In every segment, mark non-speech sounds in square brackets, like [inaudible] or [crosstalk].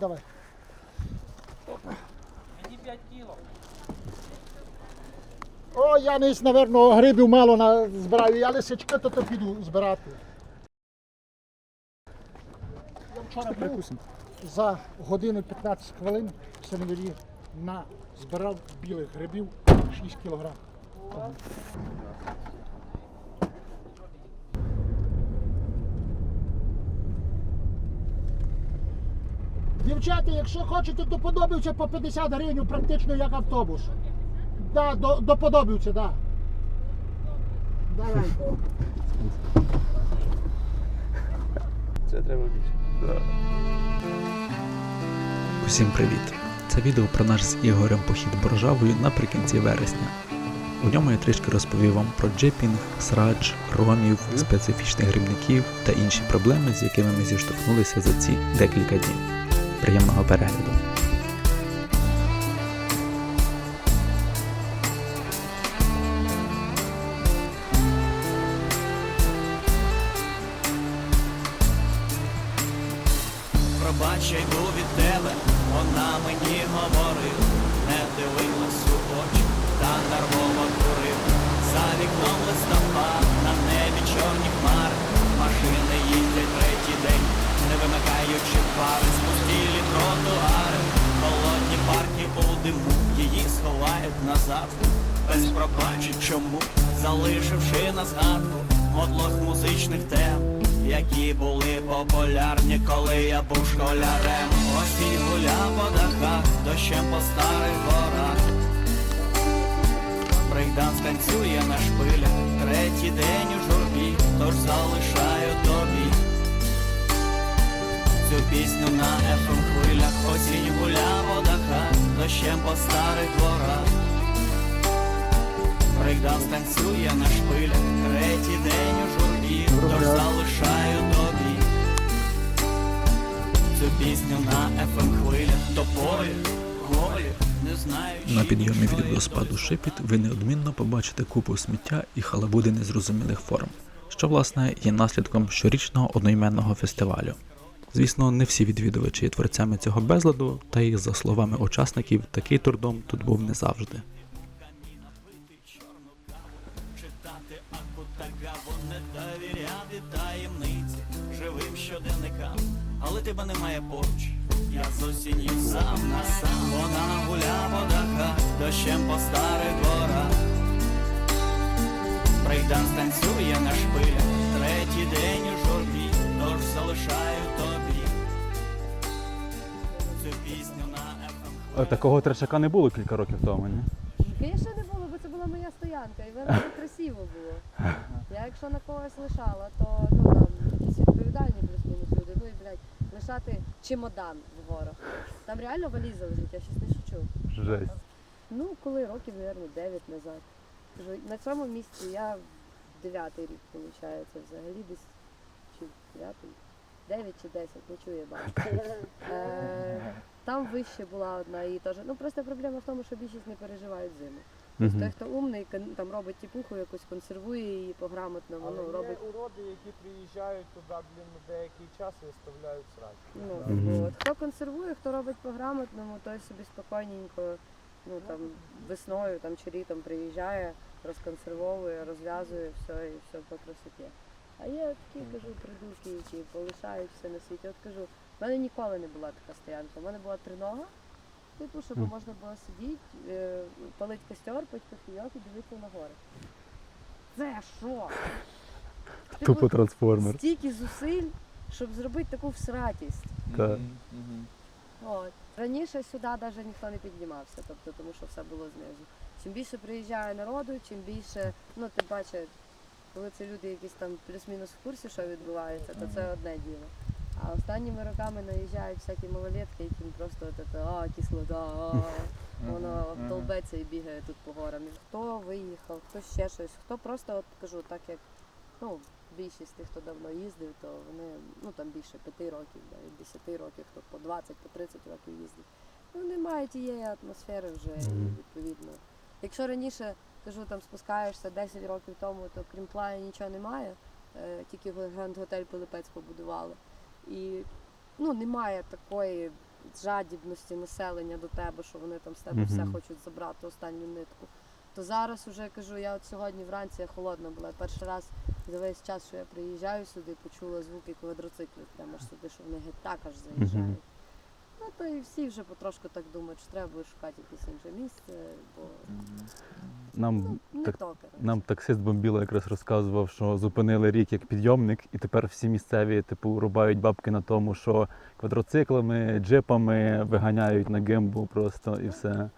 Давай. Мені 5 кіло. О, я не напевно, грибів мало на... збираю. Я лисички, то, то піду збирати. Я вчора був за годину 15 хвилин в Сеневірі на збирав білих грибів 6 кілограм. Дівчата, якщо хочете, то подобівця по 50 гривень, практично як автобус. Да, до, до подобівця, да. Давай. Це треба більше. Усім привіт! Це відео про наш з Ігорем похід боржавою наприкінці вересня. У ньому я трішки розповів вам про джипінг, срадж, ромів, специфічних грибників та інші проблеми, з якими ми зіштовхнулися за ці декілька днів. Приємного перегляду! Залишивши на згадку мотлох музичних тем, які були популярні, коли я був школярем. Осінь гуля по дахах, дощем по старих горах. Брейкданс танцює на шпилях, третій день у журбі, тож залишаю тобі. Цю пісню на FM хвилях, осінь гуля по дахах, дощем по старих дворах. Брейкданс танцює на шпилях, третій день у журбі, тож залишаю тобі. Цю пісню на FM хвилях, топою, голі, не знаю. На підйомі від водоспаду Шипіт ви неодмінно побачите купу сміття і халабуди незрозумілих форм, що власне є наслідком щорічного одноіменного фестивалю. Звісно, не всі відвідувачі є творцями цього безладу, та й за словами учасників, такий турдом тут був не завжди. Тебе немає поруч. Я з осінню сам на сам, вона гуля по дахах, дощем по старих горах. Брейкданс танцює на шпилях, третій день у журбі, тож залишаю тобі. Цю пісню на FM Е, Такого трешака не було кілька років тому, ні? Звісно, не було, бо це була моя стоянка, і вона не красиво було. [laughs] Я якщо на когось лишала, то ну там якісь відповідальні плюс-мінус люди. Ну і блядь, лишати чемодан в горах. Там реально валіза лежить, я щось не шучу. Жесть. Ну, коли років, мабуть, 9 назад. На цьому місці я в дев'ятий рік, виходить, взагалі десь чи дев'ятий, 9 чи 10, не чую, я. Е, Там вище була одна і теж. Ну просто проблема в тому, що більшість не переживають зиму. Тобто той, хто умний, там робить тіпуху якусь, консервує її по-грамотному, Але ну, є уроди, які приїжджають туди, блін, на деякий час і виставляють срач. Ну, Мгм. от. Хто консервує, хто робить по-грамотному, той собі спокійненько, ну там весною там, чи літом приїжджає, розконсервовує, розв'язує все і все по красоті. А є такі, кажу, придурки, які полишають все на світі. От кажу, в мене ніколи не була така стоянка. У мене була тринога, типу, щоб Мгм. можна було сидіти, е, палити костер, пити кофійок і дивитися на гори. Це що? [laughs] Типу, Тупо трансформер. стільки зусиль, щоб зробити таку всратість. Та. От. Раніше сюди навіть ніхто не піднімався, тобто, тому що все було знизу. Чим більше приїжджає народу, чим більше, ну ти бачиш, коли це люди якісь там плюс-мінус в курсі, що відбувається, то це одне діло. А останніми роками наїжджають всякі малолетки, яким просто от це, а, кислота, а, воно долбеться і бігає тут по горам. І Хто виїхав, хто ще щось, хто просто, от кажу, так як ну, більшість тих, хто давно їздив, то вони ну там більше п'яти років, навіть десяти років, хто по 20, по 30 років їздить. Ну немає тієї атмосфери вже відповідно. Якщо раніше кажу, там спускаєшся 10 років тому, то крім плані нічого немає, е, тільки Гранд Готель Пилипець побудували. І ну, немає такої жадібності населення до тебе, що вони там з тебе все хочуть забрати останню нитку. То зараз уже кажу, я от сьогодні вранці я холодна була. Перший раз за весь час, що я приїжджаю сюди, почула звуки квадроциклів прямо ж сюди, що вони геть так аж заїжджають. Ну то і всі вже потрошку так думають, що треба буде шукати якесь інше місце, бо Нам, не так, то коротше. нам таксист бомбіло якраз розказував, що зупинили рік як підйомник, і тепер всі місцеві типу рубають бабки на тому, що квадроциклами, джипами виганяють на гембу просто і все.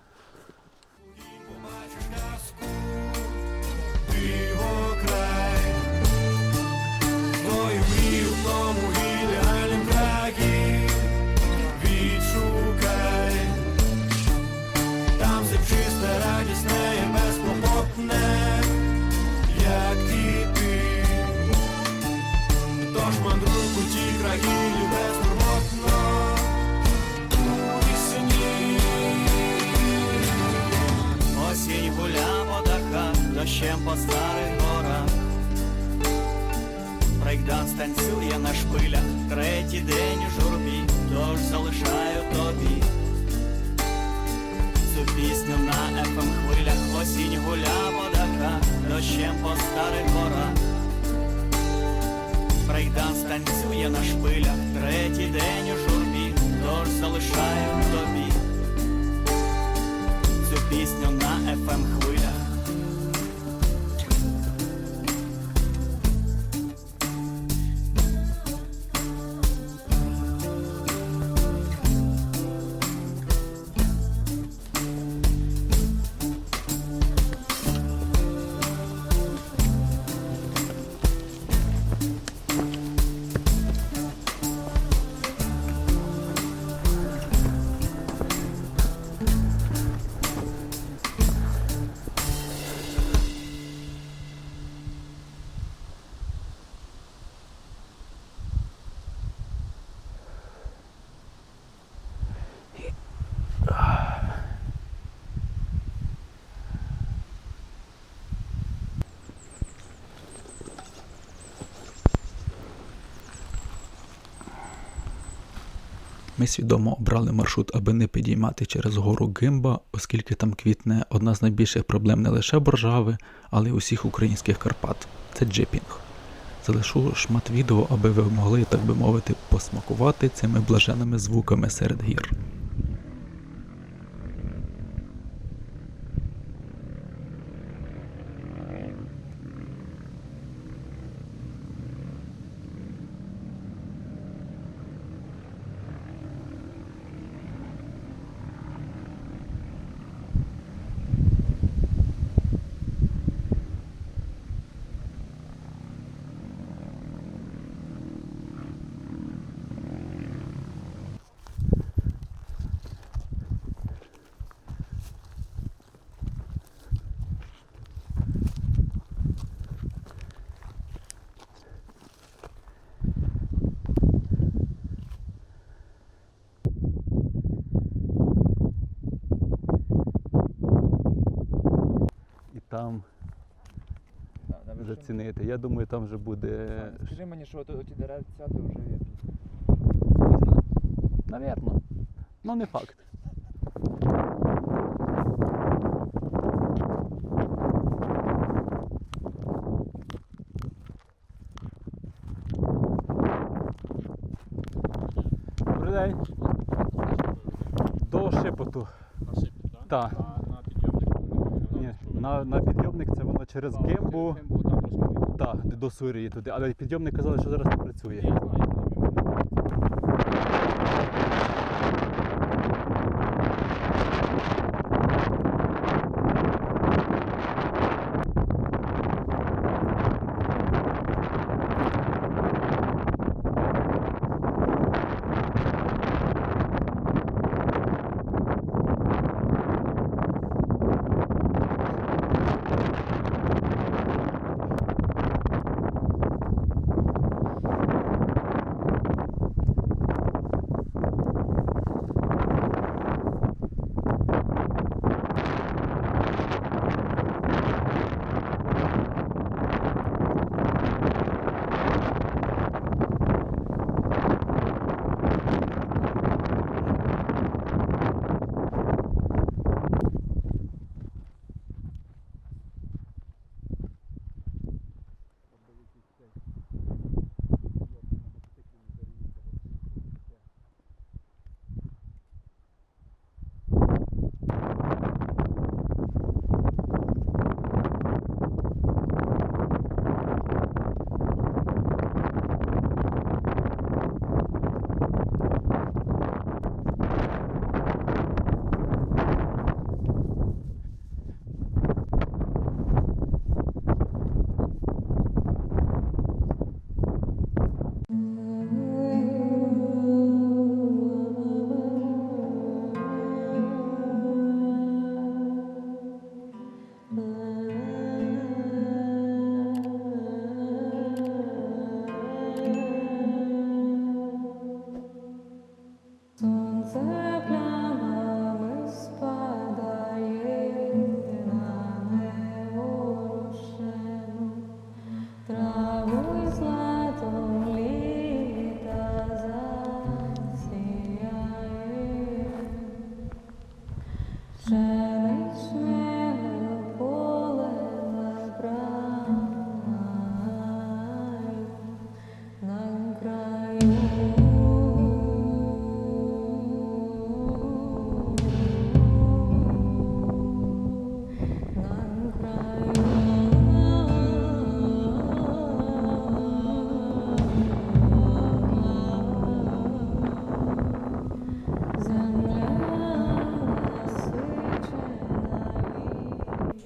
Ми свідомо обрали маршрут, аби не підіймати через гору Гимба, оскільки там квітне одна з найбільших проблем не лише Боржави, але й усіх українських Карпат це джипінг. Залишу шмат відео, аби ви могли, так би мовити, посмакувати цими блаженними звуками серед гір. Там зацінити. Я думаю, там вже буде. Скажи мені, що от ті деревця ти вже видно. Навірно. Ну не факт. Добрий день. До шепоту. На шипі, так? Так. А на підйомнику не Ні, на, на підйомник це воно через. Гимбу там трошки. Так, до Сурії туди. Але підйомник казали, що зараз не працює. Я знаю,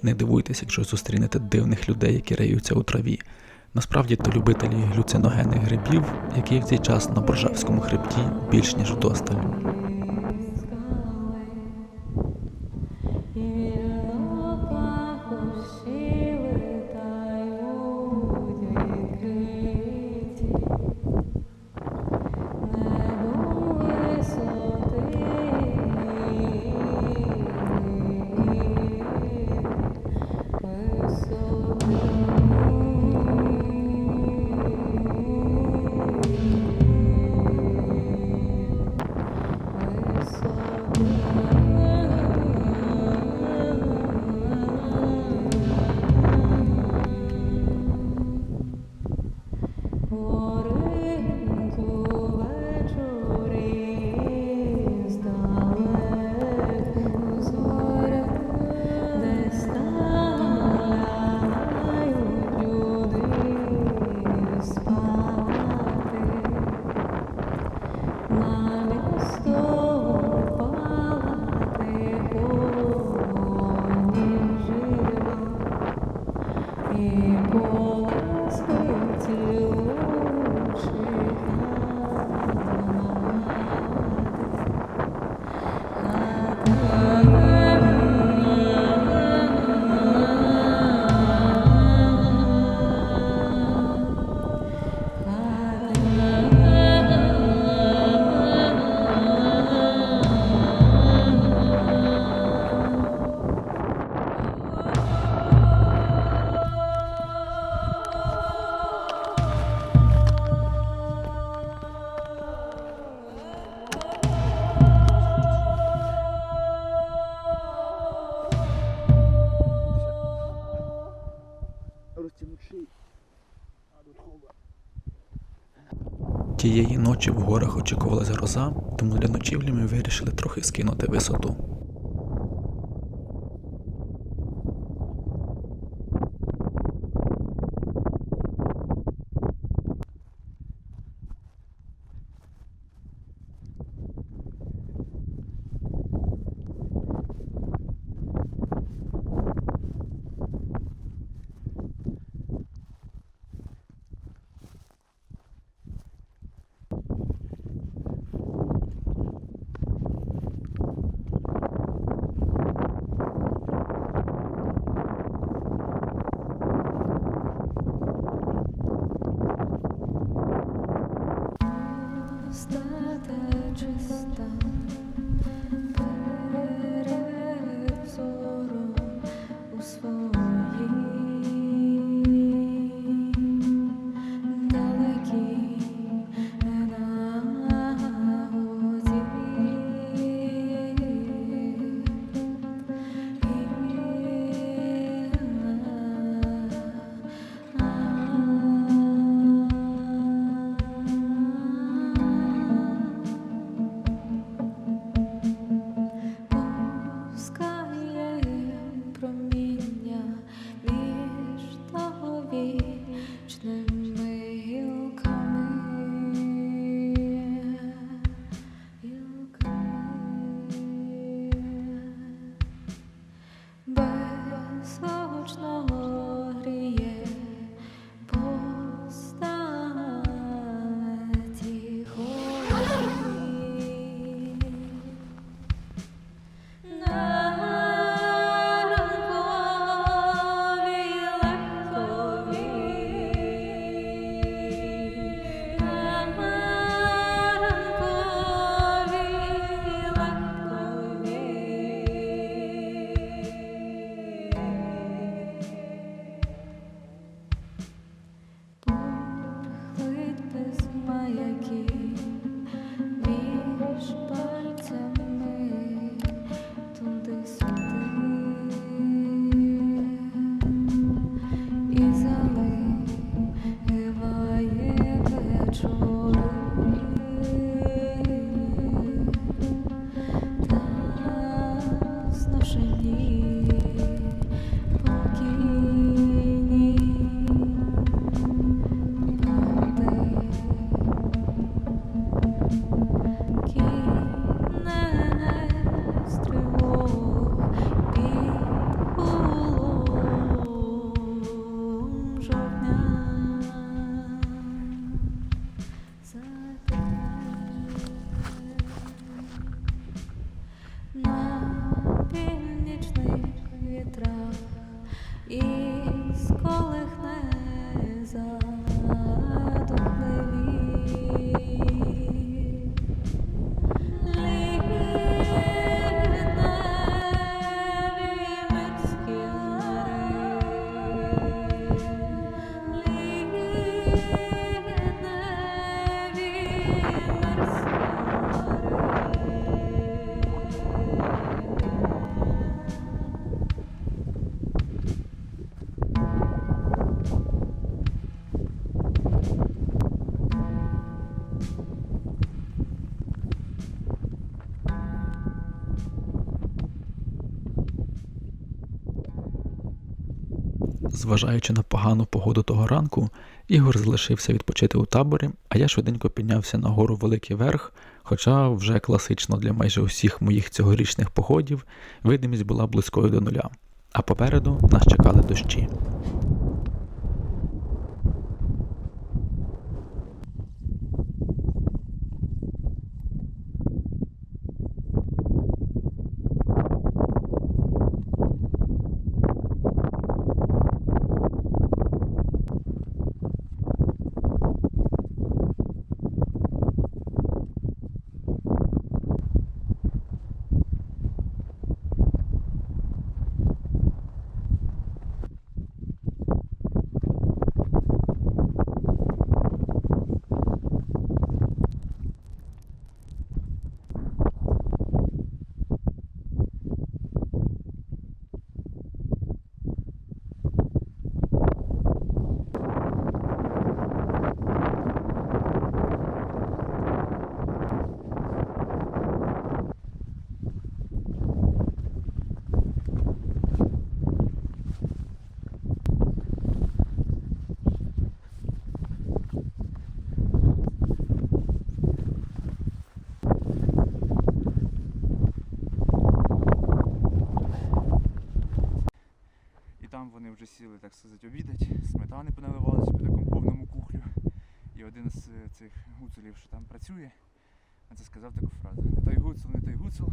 Не дивуйтесь, якщо зустрінете дивних людей, які риються у траві. Насправді то любителі глюциногенних грибів, які в цей час на Боржавському хребті більш ніж вдосталь. Тієї ночі в горах очікувалася гроза, тому для ночівлі ми вирішили трохи скинути висоту. Зважаючи на погану погоду того ранку, Ігор залишився відпочити у таборі, а я швиденько піднявся на гору Великий Верх, хоча вже класично для майже усіх моїх цьогорічних походів видимість була близькою до нуля. А попереду нас чекали дощі. І там вони вже сіли, так сказати, обідати, сметани поналивали собі такому повному кухлю. І один з е, цих гуцулів, що там працює, це сказав таку фразу. Не той гуцул, не той гуцул,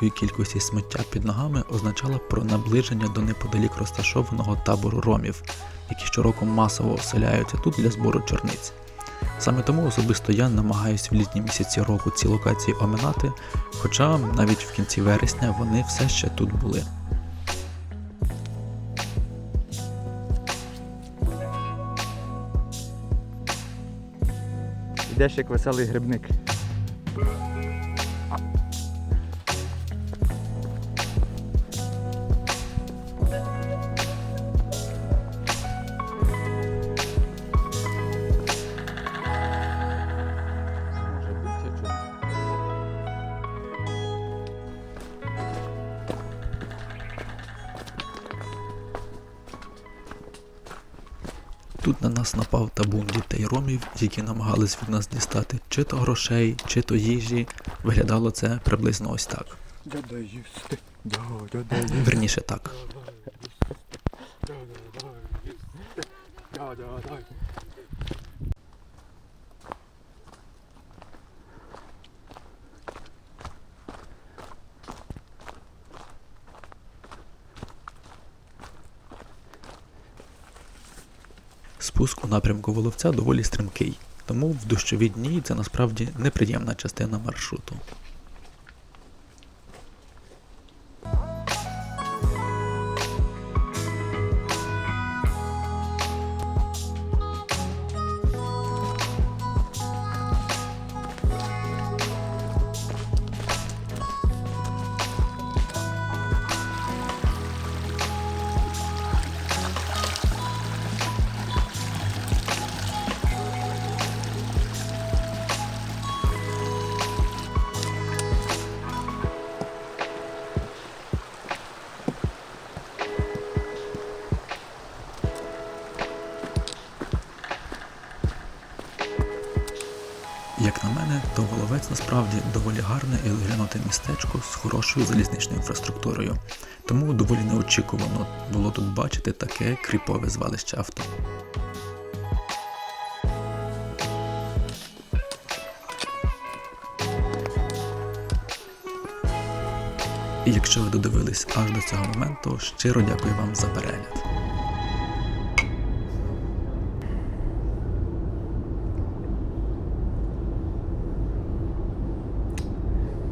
великої кількості сміття під ногами означала про наближення до неподалік розташованого табору ромів, які щороку масово оселяються тут для збору чорниць. Саме тому особисто я намагаюся в літні місяці року ці локації оминати, хоча навіть в кінці вересня вони все ще тут були. Йдеш як веселий грибник. Дітей які намагались від нас дістати чи то грошей, чи то їжі. Виглядало це приблизно ось так. Верніше так. Спуск у напрямку Воловця доволі стрімкий, тому в дощові дні це насправді неприємна частина маршруту. Гарне і доглянуте містечко з хорошою залізничною інфраструктурою. Тому доволі неочікувано було тут бачити таке кріпове звалище авто. І якщо ви додивились аж до цього моменту, щиро дякую вам за перегляд.